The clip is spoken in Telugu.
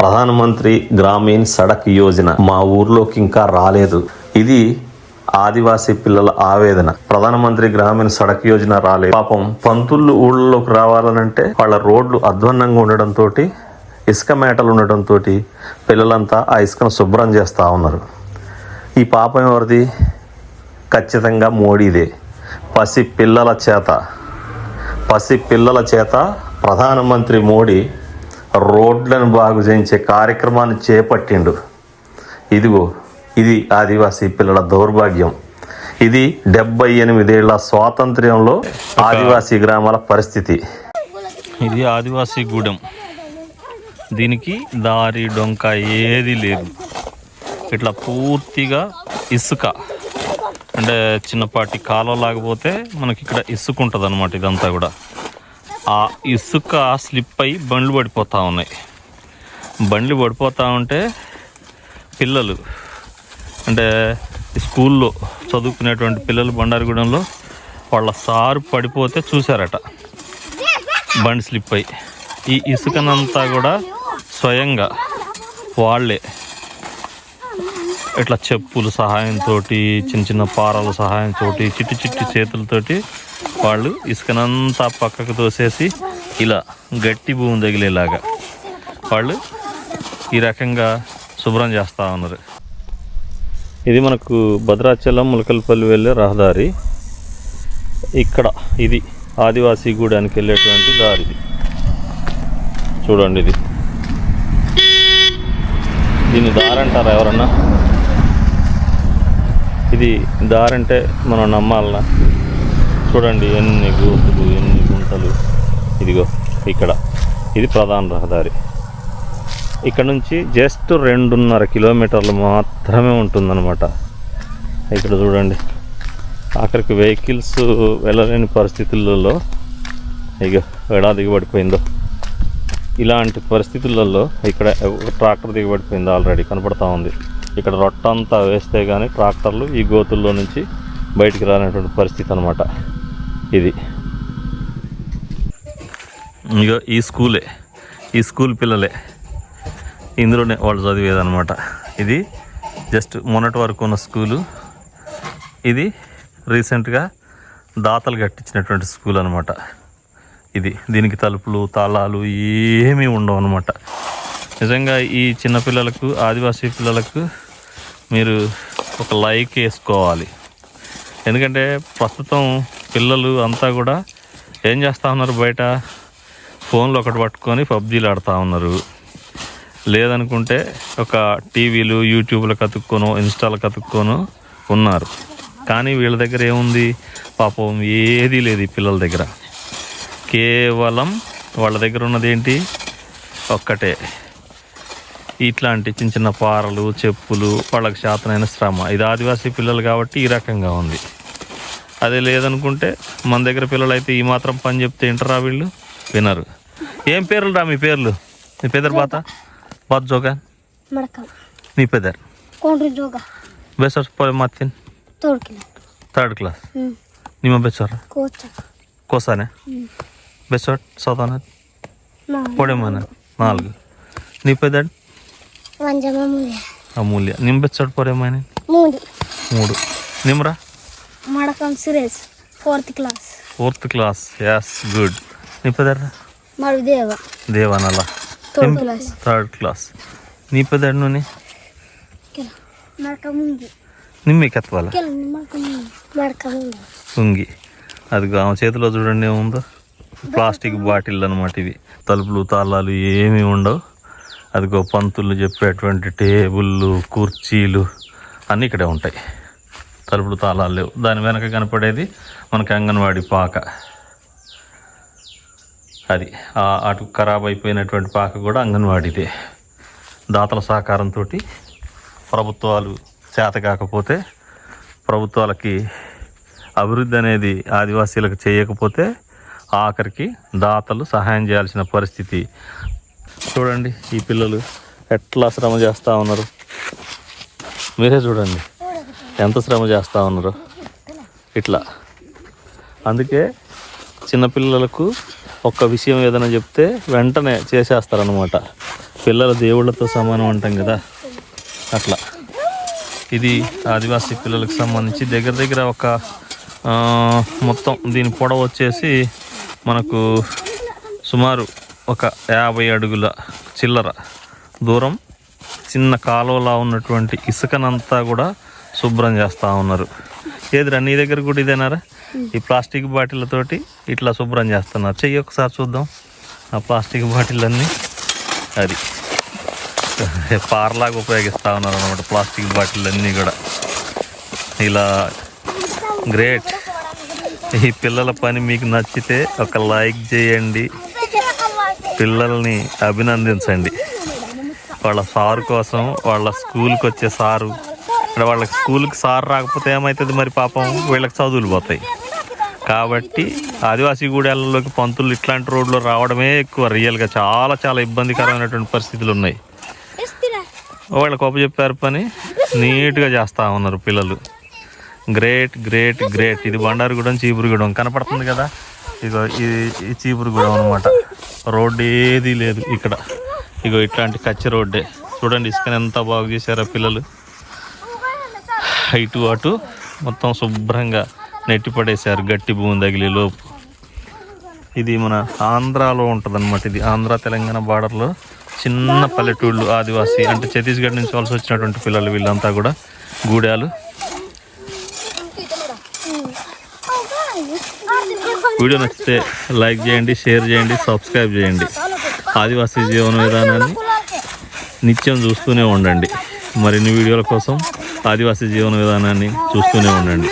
ప్రధానమంత్రి గ్రామీణ్ సడక్ యోజన మా ఊర్లోకి ఇంకా రాలేదు. ఇది ఆదివాసీ పిల్లల ఆవేదన. ప్రధానమంత్రి గ్రామీణ సడక్ యోజన రాలేదు. పాపం పంతుళ్ళు ఊళ్ళలోకి రావాలనంటే వాళ్ళ రోడ్లు అధ్వన్నంగా ఉండడంతో ఇసుక మేటలు ఉండడంతో పిల్లలంతా ఆ ఇసుకను శుభ్రం చేస్తూ ఉన్నారు. ఈ పాపం ఎవరిది? ఖచ్చితంగా మోడీదే. పసి పిల్లల చేత. పసి పిల్లల చేత ప్రధానమంత్రి మోడీ రోడ్లను బాగు చేయించే కార్యక్రమాన్ని చేపట్టిండు. ఇదిగో ఇది ఆదివాసీ పిల్లల దౌర్భాగ్యం. ఇది డెబ్బై ఎనిమిదేళ్ళ స్వాతంత్ర్యంలో ఆదివాసీ గ్రామాల పరిస్థితి. ఇది ఆదివాసీ గూడెం. దీనికి దారి డొంక ఏది లేదు. ఇట్లా పూర్తిగా ఇసుక. అంటే చిన్నపాటి కాలువ లాగపోతే మనకి ఇక్కడ ఇసుక ఉంటుంది అనమాట ఇదంతా కూడా. ఆ ఇసుక స్లిప్ అయి బండ్లు పడిపోతూ ఉన్నాయి. బండ్లు పడిపోతూ ఉంటే పిల్లలు అంటే స్కూల్లో చదువుకునేటువంటి పిల్లలు బండారుగూడెంలో వాళ్ళ సారు పడిపోతే చూశారట. బండి స్లిప్ అయి ఈ ఇసుకనంతా కూడా స్వయంగా వాళ్ళే ఇట్లా చెప్పుల సహాయంతో చిన్న చిన్న పారల సహాయంతో చిట్టి చిట్టి చేతులతోటి వాళ్ళు ఇసుకనంతా పక్కకు తోసేసి ఇలా గట్టి భూమి తగిలేలాగా వాళ్ళు ఈ రకంగా శుభ్రం చేస్తూ ఉన్నారు. ఇది మనకు భద్రాచలం ములకల్పల్లి వెళ్ళే రహదారి. ఇక్కడ ఇది ఆదివాసీ గూడానికి వెళ్ళేటువంటి దారి ఇది. చూడండి ఇది. దీన్ని దారి అంటారా ఎవరన్నా? ఇది దారి అంటే మనం నమ్మాలనా? చూడండి ఎన్ని గోతులు ఎన్ని గుంటలు. ఇదిగో ఇక్కడ. ఇది ప్రధాన రహదారి. ఇక్కడ నుంచి జస్ట్ రెండున్నర కిలోమీటర్లు మాత్రమే ఉంటుందన్నమాట. ఇక్కడ చూడండి. అక్కడికి వెహికల్స్ వెళ్ళలేని పరిస్థితులలో ఇక ఎడా దిగబడిపోయిందో. ఇలాంటి పరిస్థితులలో ఇక్కడ ట్రాక్టర్ దిగబడిపోయింది ఆల్రెడీ కనపడతా ఉంది. ఇక్కడ రొట్ట అంతా వేస్తే కానీ ట్రాక్టర్లు ఈ గోతుల్లో నుంచి బయటికి రానటువంటి పరిస్థితి అనమాట ఇది. ఇక ఈ స్కూలే. ఈ స్కూల్ పిల్లలే. ఇందులోనే వాళ్ళు చదివేదనమాట ఇది జస్ట్ మొన్నటి వరకు ఉన్న స్కూలు. ఇది రీసెంట్గా దాతలు కట్టించినటువంటి స్కూల్ అనమాట ఇది దీనికి తలుపులు తాళాలు ఏమీ ఉండవు అనమాట నిజంగా ఈ చిన్నపిల్లలకు ఆదివాసీ పిల్లలకు మీరు ఒక లైక్ వేసుకోవాలి. ఎందుకంటే ప్రస్తుతం పిల్లలు అంతా కూడా ఏం చేస్తూ ఉన్నారు బయట? ఫోన్లు ఒకటి పట్టుకొని పబ్జీలు ఆడుతూ ఉన్నారు. లేదనుకుంటే ఒక టీవీలు యూట్యూబ్లు కతుక్కోను ఇన్స్టాలు కతుక్కోను ఉన్నారు. కానీ వీళ్ళ దగ్గర ఏముంది? పాపం ఏదీ లేదు ఈ పిల్లల దగ్గర. కేవలం వాళ్ళ దగ్గర ఉన్నది ఏంటి? ఒక్కటే. ఇట్లాంటి చిన్న చిన్న పారలు చెప్పులు వాళ్ళకి శాతమైన శ్రమ. ఇది ఆదివాసీ పిల్లలు కాబట్టి ఈ రకంగా ఉంది. అదే లేదనుకుంటే మన దగ్గర పిల్లలు అయితే ఈ మాత్రం పని చెప్తే వింటరా వీళ్ళు? వినరు. ఏం పేర్లు రా మీ పేర్లు? మీ పెదర్ బాత? బాత జోగా? మీ పెదర్? బెసర్ థర్డ్ క్లాస్. నిమ్మ బెసర్? కోసానే? బెసర్ చదవన పొడేమన? నాలుగు. నీ పెదడ్ అమూల్య నిమ్ బెచ్చాడు పోరే మూడు Nimra fourth class fourth class yes good నీ పేదర్రా థర్డ్ క్లాస్ నీ పేదర్ నుని నిమ్మి కత్వాల అది ఆమె చేతిలో చూడండి ఏముందో ప్లాస్టిక్ బాటిల్ అనమాట ఇవి తలుపులు తాళాలు ఏమీ ఉండవు అదిగో పంతులు చెప్పేటువంటి టేబుళ్ళు కుర్చీలు అన్నీ ఇక్కడే ఉంటాయి. తలుపులు తాళాలు లేవు. దాని వెనక కనపడేది మనకి అంగన్వాడి పాక. అది. అటు ఖరాబ్ అయిపోయినటువంటి పాక కూడా అంగన్వాడిదే. దాతల సహకారంతో ప్రభుత్వాలు చేత కాకపోతే ప్రభుత్వాలకి అభివృద్ధి అనేది ఆదివాసీలకు చేయకపోతే ఆఖరికి దాతలు సహాయం చేయాల్సిన పరిస్థితి చూడండి ఈ పిల్లలు ఎట్లా శ్రమ చేస్తూ ఉన్నారు. మీరే చూడండి ఎంత శ్రమ చేస్తూ ఉన్నారు. ఇట్లా. అందుకే చిన్నపిల్లలకు ఒక్క విషయం ఏదైనా చెప్తే వెంటనే చేసేస్తారనమాట పిల్లల దేవుళ్ళతో సమానం అంటాం కదా. అట్లా. ఇది ఆదివాసీ పిల్లలకు సంబంధించి దగ్గర దగ్గర ఒక మొత్తం దీని పొడవు వచ్చేసి మనకు సుమారు ఒక యాభై అడుగుల చిల్లర దూరం చిన్న కాలువలా ఉన్నటువంటి ఇసుకనంతా కూడా శుభ్రం చేస్తూ ఉన్నారు. ఏదిరా నీ దగ్గర కూడా ఇదేనారా? ఈ ప్లాస్టిక్ బాటిళ్ళతోటి ఇట్లా శుభ్రం చేస్తున్నారు. చెయ్యి ఒకసారి చూద్దాం. ఆ ప్లాస్టిక్ బాటిల్ అన్నీ అది పార్లాగా ఉపయోగిస్తూ ఉన్నారు అనమాట ప్లాస్టిక్ బాటిల్ అన్నీ కూడా. ఇలా గ్రేట్. ఈ పిల్లల పని మీకు నచ్చితే ఒక లైక్ చేయండి. పిల్లల్ని అభినందించండి. వాళ్ళ సారు కోసం వాళ్ళ స్కూల్కి వచ్చే సారు అంటే వాళ్ళకి స్కూల్కి సార్ రాకపోతే ఏమవుతుంది మరి పాపం? వీళ్ళకి చదువులు పోతాయి. కాబట్టి ఆదివాసీ గూడెలలోకి పంతులు ఇట్లాంటి రోడ్లో రావడమే ఎక్కువ. రియల్గా చాలా చాలా ఇబ్బందికరమైనటువంటి పరిస్థితులు ఉన్నాయి. వాళ్ళకి ఒప్ప చెప్పారు పని నీట్గా చేస్తూ ఉన్నారు పిల్లలు. Great great great. ఇది బండారుగూడెం చీపురుగూడెం కనపడుతుంది కదా? ఇగో ఇది ఈ చీపురుగూడెం అనమాట రోడ్డు ఏది లేదు ఇక్కడ. ఇగో ఇట్లాంటి కచ్చి రోడ్డే. చూడండి ఇసుకని ఎంత బాగు చేశారా పిల్లలు. ఇటు అటు మొత్తం శుభ్రంగా నెట్టి పడేశారు గట్టి భూమి తగిలి లోపు. ఇది మన ఆంధ్రాలో ఉంటుందన్నమాట ఇది. ఆంధ్ర తెలంగాణ బార్డర్లో చిన్న పల్లెటూళ్ళు ఆదివాసీ. అంటే ఛత్తీస్గఢ్ నుంచి వలస వచ్చినటువంటి పిల్లలు వీళ్ళంతా కూడా. గూడాలు. వీడియో నచ్చితే లైక్ చేయండి షేర్ చేయండి సబ్స్క్రైబ్ చేయండి. ఆదివాసీ జీవన విధానాన్ని నిత్యం చూస్తూనే ఉండండి. మరిన్ని వీడియోల కోసం ఆదివాసీ జీవన విధానాన్ని చూస్తూనే ఉండండి.